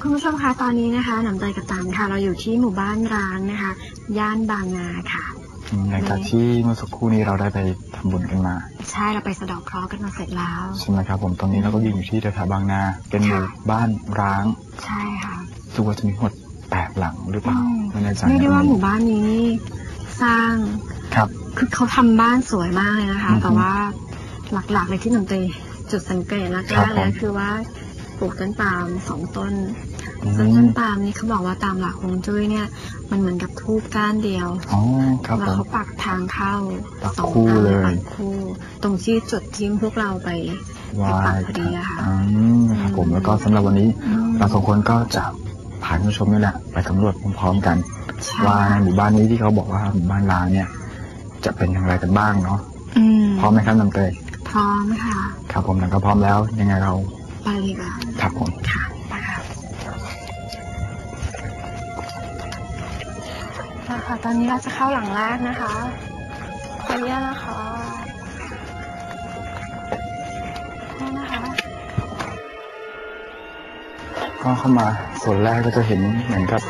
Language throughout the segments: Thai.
คุณผู้ชมคะตอนนี้นะคะหนำใจกับตังค่ะ เราอยู่ที่หมู่บ้านร้างนะคะ ย่านบางนาค่ะอืมหลังจากที่เมื่อสักครู่นี้เราได้ไปทำบุญกันมา ใช่เราไปสะเดอกเคราะห์กันมาเสร็จแล้ว ใช่ไหมครับผมตอนนี้เราก็ยืนอยู่ที่แถวๆบางนา เป็นหมู่ค่ะบ้านร้างใช่ค่ะรู้ว่าจะมีทั้งหมดแปดหลังหรือเปอืล่ามไม่แน่ใจเรียกได้ว่านะหมู่บ้านนี้นี่สร้างครับ คือเขาทำบ้านสวยมากเลยนะคะ อือฮึแต่ว่าหลักๆเลยที่หนุ่มเตยจุดสังเกตแรครับกๆผมเลยคือว่า ปลูกต้นปาล์มสองต้นอืซึ่งมต้นปาล์มนี่เขาบอกว่าตามหลักฮวงจุ้ยเนี่ย มันเหมือนกับทูบก้านเดียวอ๋อครับแล้ผวมเขาปักทางเข้าปักสองคู่อันเลยปักคู่ ตรงที่จุดที่พวกเราไปวาไปปักยพอดีอะค่ะอืมครับผมแล้วก็สำหรับวันนี้อืมเราสองคนก็จะพาคุณผู้ชมนี่แหละไปสำรวจพร้อมๆกันใช่ว่าในหมู่บ้านนี้ที่เขาบอกว่าหมู่บ้านร้างเนี่ย จะเป็นอย่างไรกันบ้างเนาะอืมพร้อมไหมครับน้ำเตยพร้อมค่ะ ครับผมหลังก็พร้อมแล้วยังไงเรา ไปเลยค่ะครับผมค่ะไปค่ะมาค่ะตอนนี้เราจะเข้าหลังแรกนะคะขออนุญาตนะคะนี่นะคะก็เข้ามาส่วนแรกก็จะเห็นเหมือนกับ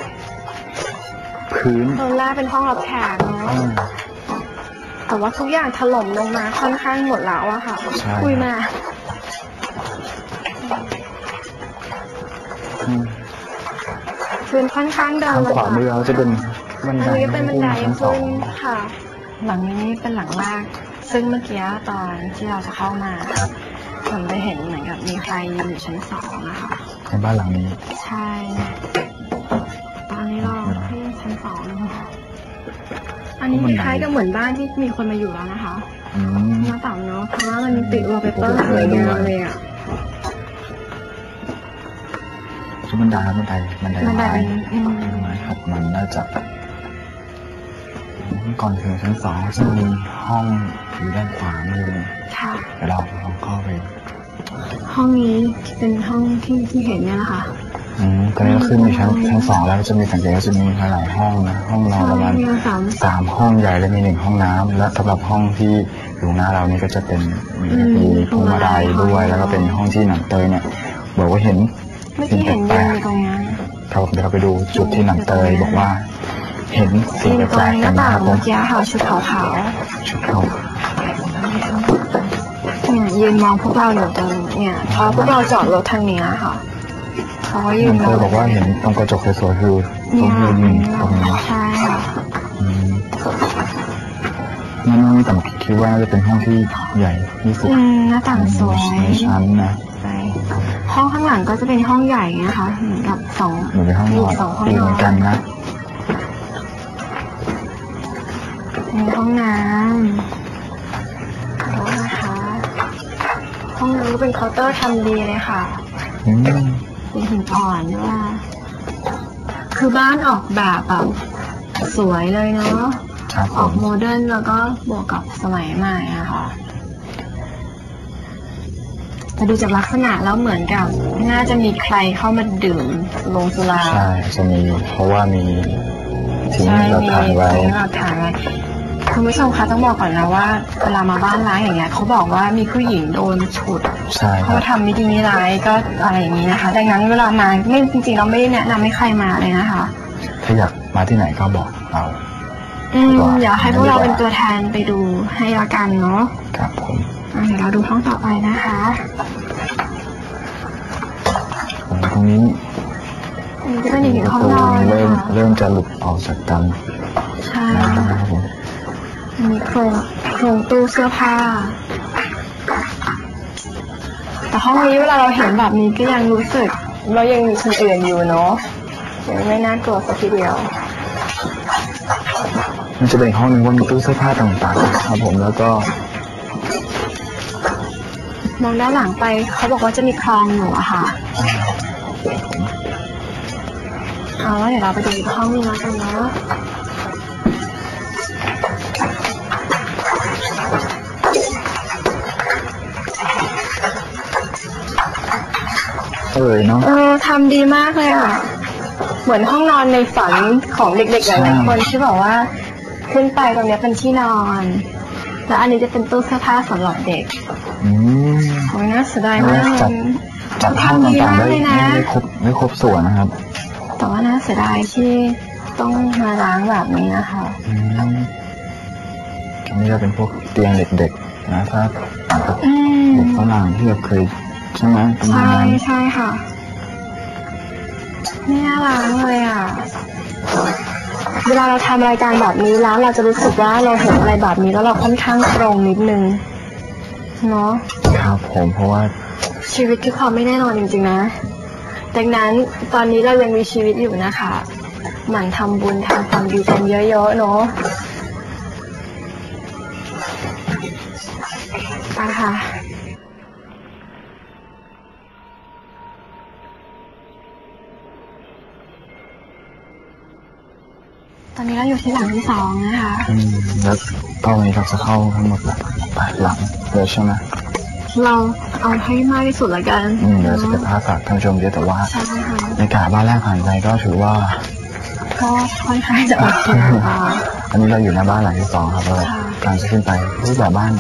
พื้นโซนแรกเป็นห้องรับแขกเนาะอ่า แต่ว่าทุกอย่างถล่มลงมาค่อนข้างหมดแล้วอะค่ะ ใช่ คุยมา พื้นค่อนข้างเดินทางขวามือเราจะเป็นบันอันไดนี้เป็นบันไดชั้นสอขึ้งนค่ะ หลังนี้เป็นหลังแรกซึ่งเมื่อกี้ตอนที่เราจะเข้ามาผมได้เห็นเหมือนกับมีใครยืนอยู่ชั้นสองอะค่ะในบ้านหลังนี้ ใช่ ตอนนี้เราที่ชั้นสองนะคะอันนี้คล้ายๆกับเหมือนบ้านที่มีคนมาอยู่แล้วนะคะอืมหน้าต่างเนาะเพราะว่ามันติดวอลเปเปอร์สวยงามเลยอะ ชุดบันไดครับบันไดบันไดบันไดไม้อืมไม้ครับมันน่าจะก่อนถึงชั้นสองซึ่งมีห้องอยู่ด้านขวามือค่ะเดี๋ยวเราลองเข้าไปห้องนี้เป็นห้องที่ที่เห็นเนี่ยนะคะอืมตอนนี้เราขึ้นอยู่ชั้นชั้นสองแล้วจะมีสังเกตว่าจะมีหลายห้องนะห้องนอนประมาณมีสามสามห้องใหญ่และมีหนึ่งห้องน้ำและสำหรับห้องที่อยู่หน้าเรานี่ก็จะเป็นมีมีพวงมาลัยด้วย แล้วก็เป็นห้องที่หนังเตยเนี่ยบอกว่าเห็น เมื่อกี้เห็นยืนอยู่ตรงนั้นครับผมเดี๋ยวเราไปดูจุดที่หนังเตยบอกว่า เห็นสิ่งยืนตแปรลงกหๆกัน้านนะต่าครับผงเมื่มอกี้ค่ะชุดขาวชุดเขาๆเนี่ยยืนมองพวกเราอยู่ตรงเนี่ยพอพวกเราจอดรถทางเนี้ยค่ะเขาก็ยืหนันงมเตองยบอกว่าเห็นตรงกระจกสวยๆคือตรเนี่งยยืนตรงนี้ใช่ค่ะอืมนั่นนี่แต่คิดว่าน่าจะเป็นห้องที่ใหญ่ที่สุดอืมหน้าต่างสวยในชั้นนะใช่ ห้องข้างหลังก็จะเป็นห้องใหญ่นะคะเหมือนกับสองเหมือนเป็นห้องนมีอนสองห้องดีนเหอมือนนกันนะมีห้องน้ำแล้วนะคะ ห้องน้ำก็เป็นเคาน์เตอร์ทำดีเลยค่ะ อืมเป็นหินอ่อนด้วย คือบ้านออกแบบแบบสวยเลยเนาะ ครับผออกม โมเดิร์นแล้วก็บวกกับสมัยใหม่อะค่ะ แต่ดูจากลักษณะแล้วเหมือนกับ น่าจะมีใครเข้ามาดื่มลงสุราใช่จะมีเพราะว่ามีทิ้งใช่หลักมีฐานไว้ทิ้งหลักฐานไว้คุณผู้ชมคะต้องบอกก่อนนะว่าเวลามาบ้านร้างอย่างเงี้ยเขาบอกว่ามีผู้หญิงโดนฉุดใช่คเขารับทำไม่ดีไม่ร้ายก็อะไรอย่างนี้นะคะ ดังนั้นเวลามาไม่จริงๆเราไม่ได้แนะนำให้ใครมาเลยนะคะ ถ้าอยากมาที่ไหนก็บอกเราอืมดีกว่าเดี๋ยวให้พวกเราเป็นตัวแทนไปดูให้ละกันเนาะครับผมอะ เดี๋ยวเราดูห้องต่อไปนะคะผมตรงนี้อันนี้จะเป็นอีกหนึ่งประห้องตูนอนเริ่มค่ะเริ่มจะหลุดออกจากกันใช่นะครับผมอันนี้โครงโครงตู้เสื้อผ้า แต่ห้องนี้เวลาเราเห็นแบบนี้ก็ยังรู้สึก เรายังมีคนอื่นอยู่เนาะยังไม่น่ากลัวสักทีเดียวมันจะเป็นอีกห้องหนึงว่ามีตู้เสื้อผ้าต่างๆครับผมแล้วก็ มองด้านหลังไปเขาบอกว่าจะมีคลองอยู่อะค่ะเอาแล้วเดี๋ยวเราไปดูอีกห้องนึงแล้วกันเนาะเอ่ยเนาะเออทำดีมากเลยอะ เหมือนห้องนอนในฝันของเด็กๆหลายๆคนที่บอกว่า ขึ้นไปตรงเนี้ยเป็นที่นอน แล้วอันนี้จะเป็นตู้เสื้อผ้าสำหรับเด็ก อืมโอ้ยน่าเสียดายมากน่าจัดแต่ภาพต่างๆได้ดีมากเลยนะไม่ได้ครบไม่ครบส่วนนะครับ แต่ว่าน่าเสียดายที่ต้องมาล้างแบบนี้นะคะอืมอันนี้ก็เป็นพวกเตียงเด็กๆนะถ้าต่างกับอืมเด็กฝรั่งที่เราเคยใช่ไหมประมาณใช่นั้นใช่ค่ะไม่น่าล้างเลยอะ เวลาเราทำรายการแบบนี้แล้วเราจะรู้สึกว่าเราเห็นอะไรแบบนี้แล้วเราค่อนข้างตรงนิดนึง เนาะครับผมเพราะว่าชีวิตคือความไม่แน่นอนจริงๆนะ ดังนั้นตอนนี้เรายังมีชีวิตอยู่นะคะหมั่นทำบุญทำความดีกันเยอะๆเนาะไปค่ะ ตอนนี้เราอยู่ที่หลังที่สองนะคะอืมแล้วตอนนี้เราจะเข้าทั้งหมดแปดหลังเลยใช่ไหมเราเอาให้มากที่สุดละกันอืมเดี๋ยวจะเก็บภาพฝากท่านผู้ชมเยอะแต่ว่าใช่ค่ะในกาบ้านแรกผ่านไปก็ถือว่า ก็ค่อนข้างจะโอเคค่ะ อันนี้เราอยู่หน้าบ้านหลังที่สองครับเราค่ะ การจะขึ้นไปรูปแบบบ้าน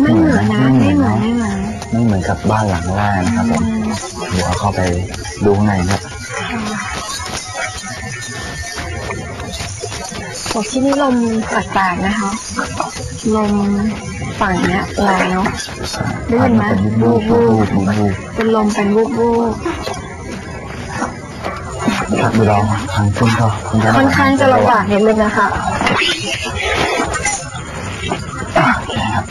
ไม่เหมือนนะไม่เหมือนไม่เหมือน ไม่เหมือนกับบ้านหลังแรกนะครับผมอืมเดี๋ยวเข้าไปดูข้างในครับ โอ้ที่นี่ลมแปลกๆนะคะ ลมฝั่งเนี้ยแรงเนาะได้ยินไหมเป็นบูบบูบบูบบูบบูบเป็นลมเป็นวูบวูบครับเดี๋ยวเราทางขึ้นก็ค่อนข้างจะลำบากนิดนึงนะคะอะโอเคครับ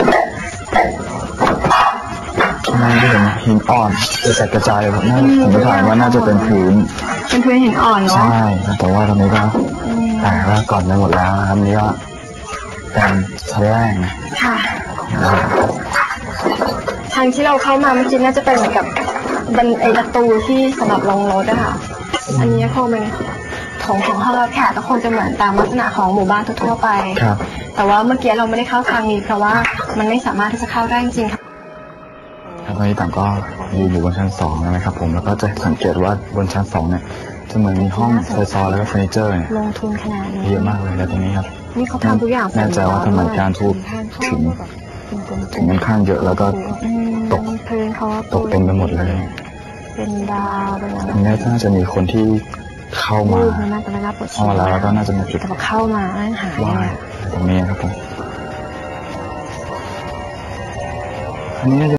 ข้างในที่เห็นหินอ่อนกระจัดกระจายเลยครับน่าผมจะถามว่าน่าจะเป็นพื้น เป็นพื้นหินอ่อนเนาะใช่แต่ว่าตอนนี้ก็อืม แตกแล้วก่อนไปหมดแล้วนะครับนี่ก็เป็นชั้นแรกนะค่ะ ทางที่เราเข้ามาเมื่อกี้น่าจะเป็นเหมือนกับบันไอประตูที่สำหรับลงรถอะค่ะ อันนี้คงเป็นของของห้องรับแขกก็คงจะเหมือนตามลักษณะของหมู่บ้านทั่วๆไป ครับ แต่ว่าเมื่อกี้เราไม่ได้เข้าทางนี้เพราะว่ามันไม่สามารถที่จะเข้าได้จริงๆค่ะ ครับตอนนี้ต่างก็ยืนอยู่บนชั้นสองแล้วนะครับผมแล้วก็จะสังเกตว่าบนชั้นสองเนี่ย จะเหมือนมีห้องไฟซอแล้วก็เฟอร์นิเจอร์เนี่ยลงทุนขนาดนี้เยอะมากเลยแล้วตรงนี้ครับนี่เขาทำทุกอย่างแน่ใจว่าทำไมการทูบถึงถึงค่อนข้างเยอะแล้วก็อืมตกพื้นเขาตกเต็มไปหมดเลย เป็นดาวเป็นอะไรตรงนี้น่าจะมีคนที่เข้ามารูปมันน่าจะได้รับผลเข้ามาแล้วแล้วก็น่าจะมาจุดแต่พอเข้ามาแล้วหายไหว้เนี่ยตรงนี้ครับผมอันนี้น่าจะ